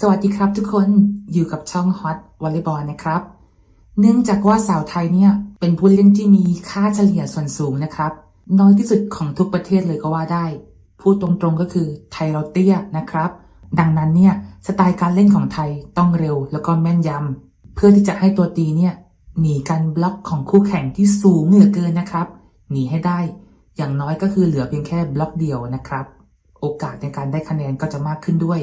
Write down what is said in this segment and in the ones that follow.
สวัสดีครับทุกคนอยู่กับช่องฮอตวอลเลย์บอลนะครับ เนื่องจากว่าสาวไทยเนี่ย เป็นผู้เล่นที่มีค่าเฉลี่ยส่วนสูงนะครับ น้อยที่สุดของทุกประเทศเลยก็ว่าได้ พูดตรงๆก็คือไทยเราเตี้ยนะครับ ดังนั้นเนี่ยสไตล์การเล่นของไทยต้องเร็วแล้วก็แม่นยำเพื่อที่จะให้ตัวตีเนี่ยหนีการบล็อกของคู่แข่งที่สูงเหลือเกินนะครับ หนีให้ได้ อย่างน้อยก็คือเหลือเพียงแค่บล็อกเดียวนะครับ โอกาสในการได้คะแนนก็จะมากขึ้นด้วย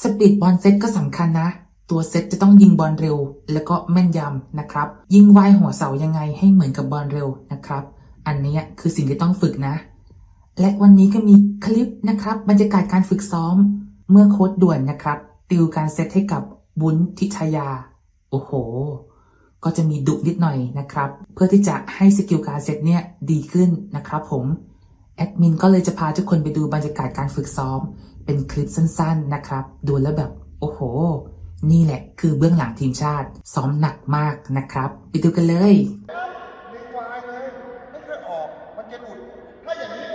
สปีดบอลเซตก็สำคัญนะ ตัวเซตจะต้องยิงบอลเร็ว แล้วก็แม่นยำนะครับ ยิงวายหัวเสายังไงให้เหมือนกับบอลเร็วนะครับ อันนี้คือสิ่งที่ต้องฝึกนะ และวันนี้ก็มีคลิปนะครับ บรรยากาศการฝึกซ้อม เมื่อโค้ดด่วนนะครับ ติวการเซตให้กับบุญทิชยา โอ้โห ก็จะมีดุนิดหน่อยนะครับ เพื่อที่จะให้สกิลการเซตเนี่ยดีขึ้นนะครับผม แอดมินก็เลยจะพาทุกคนไปดูบรรยากาศการฝึกซ้อม เป็นคลิปสั้นๆนะครับ ดูแล้วแบบ โอ้โห นี่แหละคือเบื้องหลังทีมชาติ ซ้อมหนักมากนะครับ ไปดูกันเลยรีวายเลย ไม่เคยออก มันจะหลุด ถ้าอย่างนี้